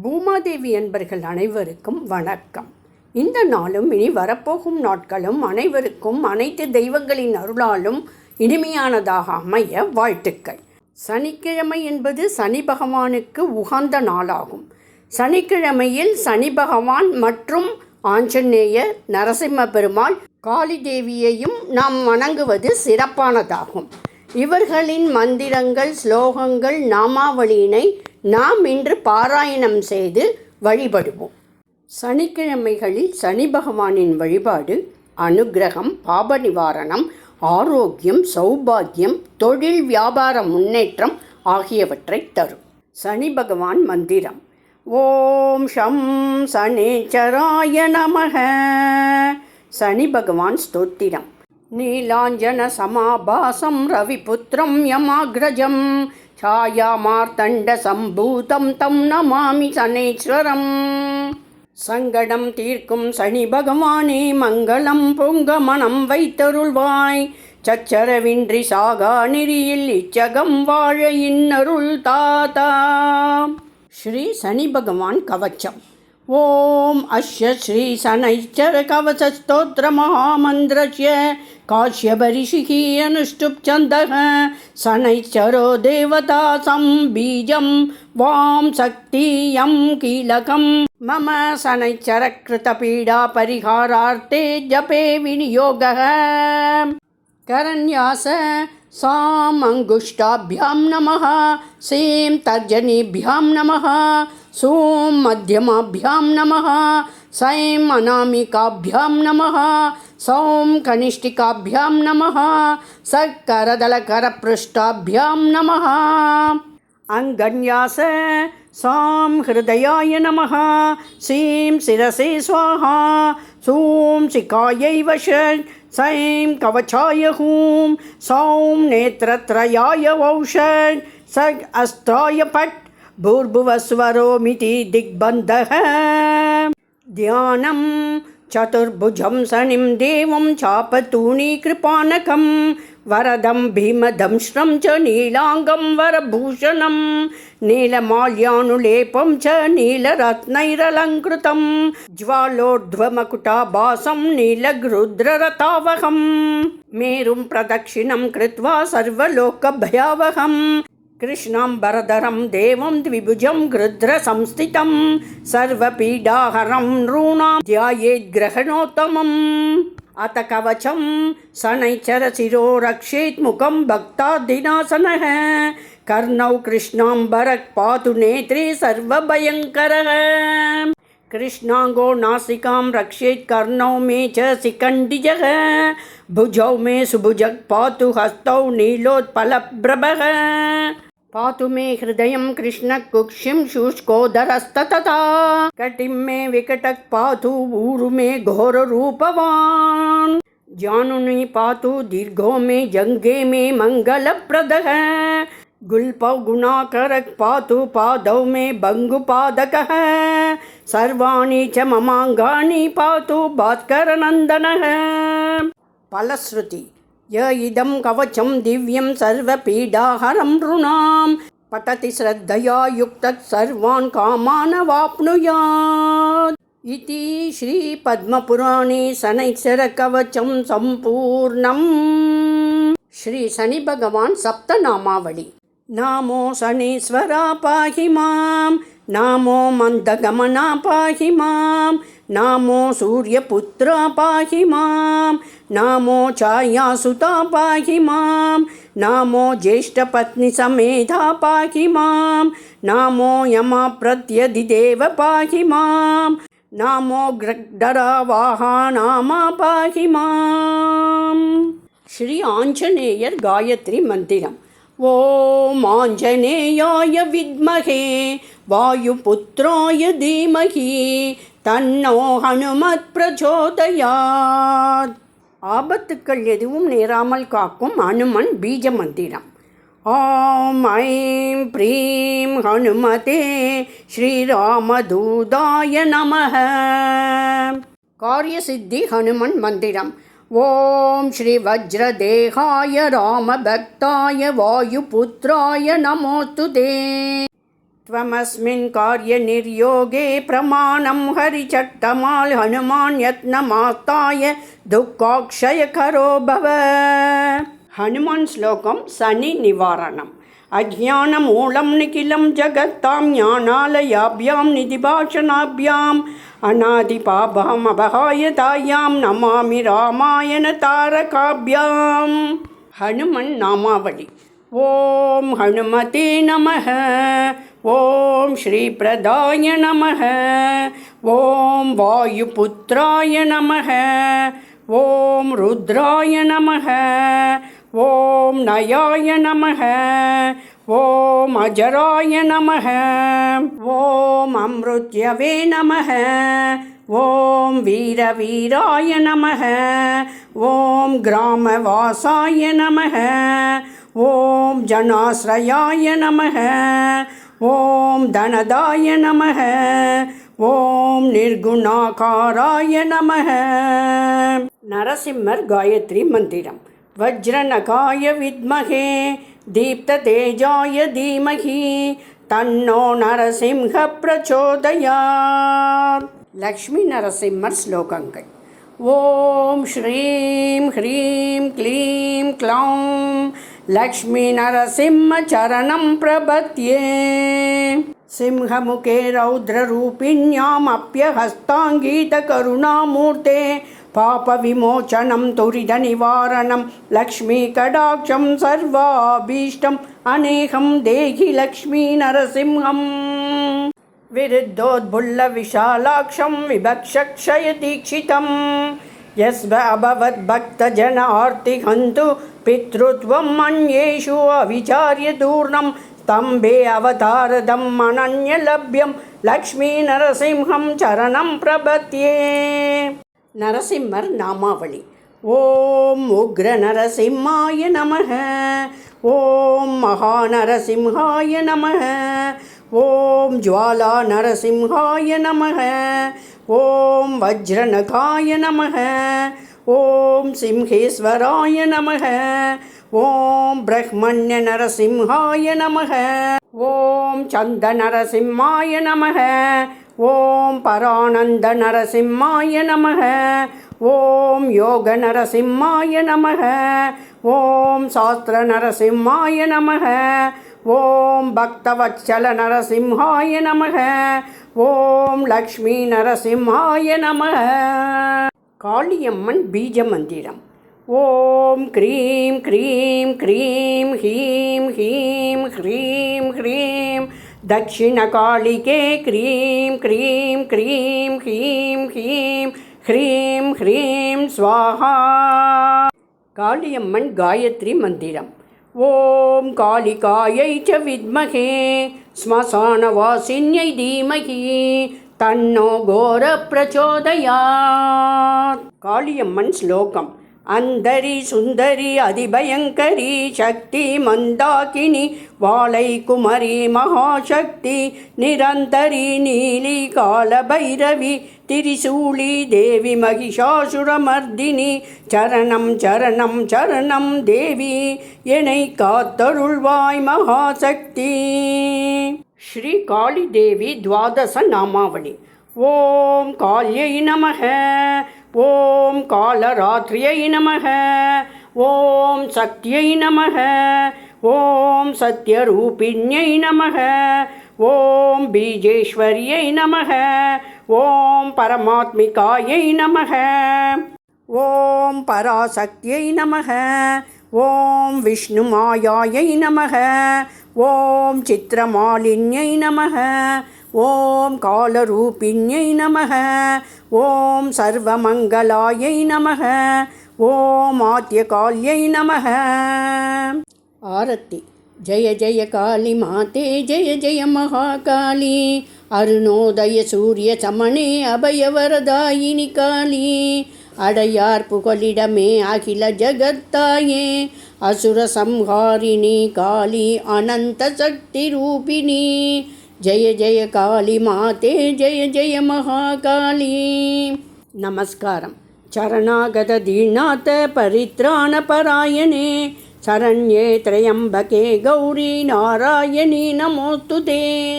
பூமாதேவி என்பர்கள் அனைவருக்கும் வணக்கம். இந்த நாளும் இனி வரப்போகும் நாட்களும் அனைவருக்கும் அனைத்து தெய்வங்களின் அருளாலும் இனிமையானதாக அமைய வாழ்த்துக்கள். சனிக்கிழமை என்பது சனி பகவானுக்கு உகந்த நாளாகும். சனிக்கிழமையில் சனி பகவான் மற்றும் ஆஞ்சநேயர் நரசிம்ம பெருமாள் காளி தேவியையும் நாம் வணங்குவது சிறப்பானதாகும். இவர்களின் மந்திரங்கள் ஸ்லோகங்கள் நாமாவளியினை நாம் இன்று பாராயணம் செய்து வழிபடுவோம். சனிக்கிழமைகளில் சனி பகவானின் வழிபாடு அனுக்கிரகம் பாப நிவாரணம் ஆரோக்கியம் சௌபாகியம் தொழில் வியாபார முன்னேற்றம் ஆகியவற்றை தரும். சனி பகவான் மந்திரம். ஓம் ஷம் சனேச்சராய நமக. சனி பகவான் ஸ்தோத்திரம். நீலாஞ்சன சமாபாசம் ரவிபுத்திரம் யமாகிரஜம். சாயாமார்த்தண்டசம்பூதம் தம் நமாமி சனீஸ்வரம். சங்கடம் தீர்க்கும் சனி பகவானே மங்களம் பொங்க மனம் வைத்தருள்வாய். சச்சரவின்றி சாகா நெறியில் இச்சகம் வாழ இன்னருள் தாதா. ஸ்ரீ சனி பகவான் கவச்சம். ॐ अस्य श्रीशनैश्चरकवचस्तोत्रमहामन्त्रस्य काश्यपरिषिः अनुष्टुप्छन्दः शनैश्चरो देवतासं बीजं वां शक्तियं कीलकम् मम शनैश्चरकृतपीडापरिहारार्थे जपे विनियोगः। करन्यास सामङ्गुष्टाभ्यां नमः सीं तर्जनीभ्यां नमः सूं मध्यमाभ्यां नमः सैं अनामिकाभ्यां नमः सौं कनिष्ठिकाभ्यां नमः सकरदलकरपृष्ठाभ्यां नमः। अङ्गन्यास सां हृदयाय नमः सीं शिरसे स्वाहा सूं शिखायै वषट् सैं कवचाय हूँ सौं नेत्रत्रयाय वौषट् स अस्त्राय पट् भूर्भुवस्वरोमिति दिग्बन्धः ध्यानं चतुर्भुजं शनिं देवं चापतूणीकृपानकं वरदं भीमदंष्ट्रं च नीलाङ्गं वरभूषणं नीलमाल्यानुलेपं च नीलरत्नैरलङ्कृतं ज्वालोर्ध्वमकुटाभासं नीलगृद्ररतावहं मेरुं प्रदक्षिणं कृत्वा सर्वलोकभयावहं कृष्णाम्बरधरं देवं द्विभुजं गृध्रसंस्थितं सर्वपीडाहरं नॄणां ध्यायेद्ग्रहणोत्तमम् अथ कवचं शनैश्चरशिरो रक्षेत् मुखं भक्तादिनासनः कर्णौ कृष्णाम्बरः पातु नेत्रे सर्वभयङ्करः। कृष्णाङ्गो नासिकां रक्षेत् कर्णौ मे च शिखण्डिजः भुजौ मे सुभुजः पातु हस्तौ नीलोत्पलप्रभः। पातु मे हृदयं कृष्णकुक्षिं शुष्कोदरस्ततता। कटिं मे विकटः पातु, ऊरु मे घोररूपवान्। जानुनि पातु, दीर्घो मे जङ्गे मे मंगल मङ्गलप्रदः गुल्पौ गुणाकरः पातु, पादौ मे भङ्गुपादकः सर्वाणि च ममाङ्गानि पातु, भास्करनन्दनः। फलश्रुति। य इदं कवचं दिव्यं सर्वपीडाहरं नृणां पठति श्रद्धया युक्तः सर्वान् कामान् वाप्नुयात् इति श्रीपद्मपुराणे शनैश्चरकवचं सम्पूर्णम् श्रीशनिभगवान् सप्तनामावळि नामो शनीश्वरा पाहि मां नामो मन्दगमना पाहि मां नामो सूर्यपुत्रा पाहि मां नामो छायासुता पाहि मां नामो ज्येष्ठपत्नीसमेधा पाहि मां नामो यमाप्रत्यधिदेव पाहि मां नामो ग्रवाहामा पाहि मां श्री आञ्जनेयर् गायत्री मन्दिरम्। ஓம் ஆஞ்சநேயாய வித்மகே வாயுபுத்ராய தீமகி தன்னோ ஹனுமத் பிரச்சோதயாத். ஆபத்துக்கள் எதுவும் நேராமல் காக்கும் அனுமன் பீஜ மந்திரம். ஓம் ஐம் ப்ரீம் ஹனுமதே ஸ்ரீராமதூதாய நம காரிய சித்தி ஹனுமன் மந்திரம். ॐ श्रीवज्रदेहाय रामभक्ताय वायुपुत्राय नमोऽस्तु ते। त्वमस्मिन् कार्यनिर्योगे प्रमाणं हरिचट्टमाल् हनुमान् यत्नमास्ताय दुःखाक्षयकरो भव। हनुमान् श्लोकं शनिनिवारणम् अज्ञानमूलं निखिलं जगत्तां ज्ञानालयाभ्यां அநாதி பாபாம் அபகாய தாயாம் நமாமி ராமாயண தாரகாபியாம். ஹனுமன் நாமாவளி. ஓம் ஹனுமதே நமக. ஓம் ஸ்ரீ பிரதாய நமக. ஓம் வாயுபுத்திராய நமக. ஓம் ருத்ராய நமக. ஓம் நயாய நமக. ஓம் அஜராய நமக. ஓம் அம்ருத்யவே நமக. ஓம் வீர வீராய நமக. ஓம் கிராமவாசாய நமக. ஓம் ஜனாஸ்ரயாய நமக. ஓம் தனதாய நமக. ஓம் நிர்குணாகாராய நமக. நரசிம்மர் காயத்ரி மந்திரம். வஜ்ரநகாய வித்மகே. दीप्ततेजाय धीमहि तन्नो नरसिंह प्रचोदयात् लक्ष्मीनरसिंहर्श्लोकङ्कल् ॐ श्रीं ह्रीं क्लीं क्लौं लक्ष्मीनरसिंहचरणं प्रपद्ये। सिंहमुखे रौद्ररूपिण्यामप्यहस्ताङ्गीतकरुणामूर्ते पापविमोचनं तुरितनिवारणं लक्ष्मीकटाक्षं सर्वाभीष्टम् अनेकं देहि लक्ष्मीनरसिंहम् विरुद्धोद्भुल्लविशालाक्षं विभक्षक्षयदीक्षितं यस्व अभवद्भक्तजनार्तिहन्तु पितृत्वम् अन्येषु अविचार्य दूर्णं स्तम्भे अवतारदम् अनन्यलभ्यं लक्ष्मीनरसिंहं चरणं प्रपद्ये நரசிம்மர் நாமாவளி ஓம் உக்ர நரசிம்மாய நமः ஓம் மகாநரசிம்ஹாய நமः ஓம் ஜுவாலா நரசிம்ஹாய நமः ஓம் வஜ்ரநகாய நமः ஓம் சிம்ஹேஸ்வராய நமः ஓம் பிரஹ்மண்ய நரசிம்ஹாய நமः ஓம் சந்த நரசிம்மாய நமக. ஓம் பரானந்த நரசிம்மாய நமக. ஓம் யோக நரசிம்மாய நமக. ஓம் சாஸ்திர நரசிம்மாய நமக. ஓம் பக்தவச்சல நரசிம்ஹாய நமக. ஓம் லக்ஷ்மி நரசிம்ஹாய நமக. காளியம்மன் பீஜ மந்திரம் ஓம் க்ரீம் க்ரீம் க்ரீம் ஹீம் ஹீம் ஹ்ரீம் ஹ்ரீம் दक्षिणकालिके क्रीं क्रीं क्रीं ह्रीं ह्रीं ह्रीं ह्रीं स्वाहा कालियम्मन् गायत्री मन्दिरम् ॐ कालिकायै च विद्महे श्मशानवासिन्यै धीमहि तन्नो घोरप्रचोदयात् कालियम्मन् श्लोकम् அந்தரி சுந்தரி அதிபயங்கரி சக்தி மந்தாகினி வாழை குமரி மகாசக்தி நிரந்தரி நீலி காலபைரவி திரிசூலி தேவி மகிஷாசுரமர்தினி சரணம் சரணம் சரணம் தேவி என்னை காத்தருள்வாய் மகாசக்தி. ஸ்ரீ காளி தேவி துவாதச நாமாவளி. ஓம் காளியை நமக. ஓம் காலராத்திரியை நமக. ஓம் சக்தியை நமக. ஓம் சத்யரூபிணியை நமக. ஓம் பீஜேஸ்வரியை நமக. ஓம் பரமாத்மிகாயை நமக. ஓம் பராசக்தியை நமக. ஓம் விஷ்ணு மாயாயை நமக. ஓம் சித்திரமாலின்யை நமக. ஓம் காலரூபிண்யை நமக. ஓம் சர்வமங்கலாயை நமக. ஓம் ஆத்தியகால்யை நமக. ஆரத்தி. ஜய ஜய காளி மாதே ஜய ஜய மகாகாளி. அருணோதய சூரிய சமணே அபயவரதாயினி காளி. அடையார் புகலிடமே அகில ஜகத்தாயே. அசுர சம்ஹாரிணி காளி அனந்த சக்தி ரூபிணி. जय जय काली माते जय जय महाकाली। नमस्कारं। चरणागतदीनाथ परित्राणपरायणे शरण्ये त्र्यम्बके गौरी नारायणी नमोस्तु ते।